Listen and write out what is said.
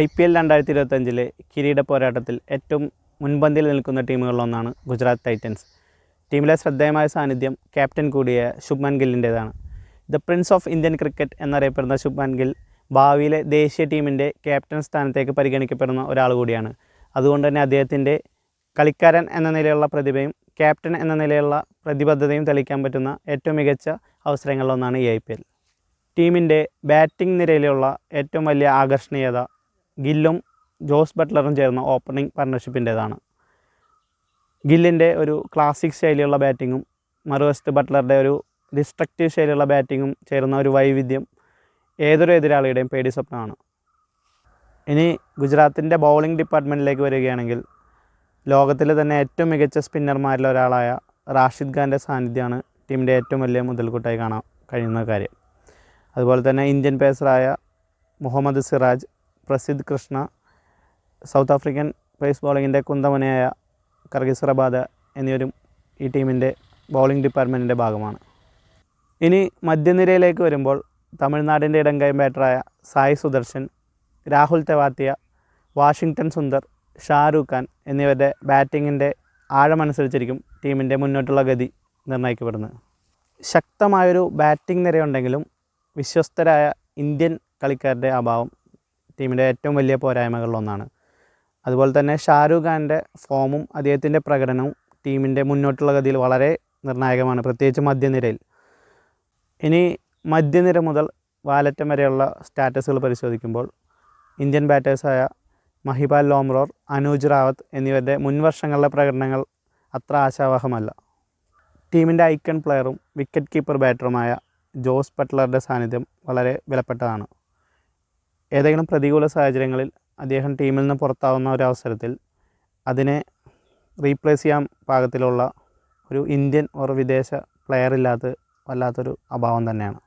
I P L രണ്ടായിരത്തി ഇരുപത്തഞ്ചിലെ കിരീട പോരാട്ടത്തിൽ ഏറ്റവും മുൻപന്തിയിൽ നിൽക്കുന്ന ടീമുകളിലൊന്നാണ് ഗുജറാത്ത് ടൈറ്റൻസ്. ടീമിലെ ശ്രദ്ധേയമായ സാന്നിധ്യം ക്യാപ്റ്റൻ കൂടിയ Shubman ഗില്ലിന്റേതാണ്. The prince of Indian cricket എന്നറിയപ്പെടുന്ന ശുഭ്മാൻ ഗിൽ ഭാവിയിലെ ദേശീയ ടീമിന്റെ ക്യാപ്റ്റൻ സ്ഥാനത്തേക്ക് പരിഗണിക്കപ്പെടുന്ന ഒരാൾ കൂടിയാണ്. അതുകൊണ്ട് തന്നെ അദ്ദേഹത്തിന്റെ കളിക്കാരൻ എന്ന നിലയിലുള്ള പ്രതിഭയും ക്യാപ്റ്റൻ എന്ന നിലയിലുള്ള പ്രതിബദ്ധതയും തെളിയിക്കാൻ പറ്റുന്ന ഏറ്റവും മികച്ച അവസരങ്ങളിലൊന്നാണ് ഈ ഐ പി എൽ. ടീമിന്റെ ബാറ്റിംഗ് നിരയിലുള്ള ഏറ്റവും വലിയ ആകർഷണീയത ഗില്ലും ജോസ് ബട്ട്ലറും ചേർന്ന ഓപ്പണിംഗ് പാർട്ണർഷിപ്പിന്റേതാണ് ഗില്ലിന്റെ ഒരു ക്ലാസിക് ശൈലിയുള്ള ബാറ്റിങ്ങും മറുവശത്ത് ബട്ട്ലറുടെ ഒരു ഡിസ്ട്രക്റ്റീവ് ശൈലിയുള്ള ബാറ്റിങ്ങും ചേരുന്ന ഒരു വൈവിധ്യം ഏതൊരു എതിരാളിയുടെയും പേടി സ്വപ്നമാണ്. ഇനി ഗുജറാത്തിന്റെ ബൗളിംഗ് ഡിപ്പാർട്ട്മെന്റിലേക്ക് വരികയാണെങ്കിൽ ലോകത്തിലെ തന്നെ ഏറ്റവും മികച്ച സ്പിന്നർമാരിൽ ഒരാളായ റാഷിദ് ഖാന്റെ സാന്നിധ്യമാണ് ടീമിന്റെ ഏറ്റവും വലിയ മുതൽക്കൂട്ടായി കാണാൻ കഴിയുന്ന കാര്യം. അതുപോലെ തന്നെ Indian പേസറായ Mohammed Siraj Prasidh Krishna south African pace ബോളിങ്ങിന്റെ കുന്തമനയായ കർഗിസ് റബാദ എന്നിവരും ഈ ടീമിന്റെ ബൗളിംഗ് ഡിപ്പാർട്ട്മെന്റിന്റെ ഭാഗമാണ്. ഇനി മധ്യനിരയിലേക്ക് വരുമ്പോൾ തമിഴ്നാടിന്റെ ഇടംകൈ ബാറ്ററായ സായ് സുദർശൻ രാഹുൽ തെവാത്തിയ വാഷിങ്ടൺ സുന്ദർ ഷാരൂഖ് ഖാൻ എന്നിവരുടെ ബാറ്റിങ്ങിന്റെ ആഴമനുസരിച്ചിരിക്കും ടീമിന്റെ മുന്നോട്ടുള്ള ഗതി നിർണയിക്കപ്പെടുന്നത്. ശക്തമായൊരു ബാറ്റിംഗ് നിരയുണ്ടെങ്കിലും വിശ്വസ്തരായ ഇന്ത്യൻ കളിക്കാരുടെ അഭാവം ടീമിന്റെ ഏറ്റവും വലിയ പോരായ്മകളിലൊന്നാണ് അതുപോലെ തന്നെ ഷാരൂഖ് ഖാന്റെ ഫോമും അദ്ദേഹത്തിന്റെ പ്രകടനവും ടീമിന്റെ മുന്നോട്ടുള്ള ഗതിയിൽ വളരെ നിർണായകമാണ് പ്രത്യേകിച്ച് മധ്യനിരയിൽ. ഇനി മധ്യനിര മുതൽ വാലറ്റം വരെയുള്ള സ്റ്റാറ്റസുകൾ പരിശോധിക്കുമ്പോൾ ഇന്ത്യൻ ബാറ്റേഴ്സായ മഹിപാൽ ലോംറോർ അനൂജ് റാവത്ത് എന്നിവരുടെ മുൻവർഷങ്ങളിലെ പ്രകടനങ്ങൾ അത്ര ആശാവഹമല്ല. ടീമിന്റെ ഐക്കൺ പ്ലെയറും വിക്കറ്റ് കീപ്പർ ബാറ്ററുമായ ജോസ് ബട്ട്ലറുടെ സാന്നിധ്യം വളരെ വിലപ്പെട്ടതാണ്. ഏതെങ്കിലും പ്രതികൂല സാഹചര്യങ്ങളിൽ അദ്ദേഹം ടീമിൽ നിന്ന് പുറത്താവുന്ന ഒരു അവസരത്തിൽ അതിനെ റീപ്ലേസ് ചെയ്യാൻ പാകത്തിലുള്ള ഒരു ഇന്ത്യൻ ഓർ വിദേശ പ്ലെയർ ഇല്ലാത്ത വല്ലാത്തൊരു അഭാവം തന്നെയാണ്.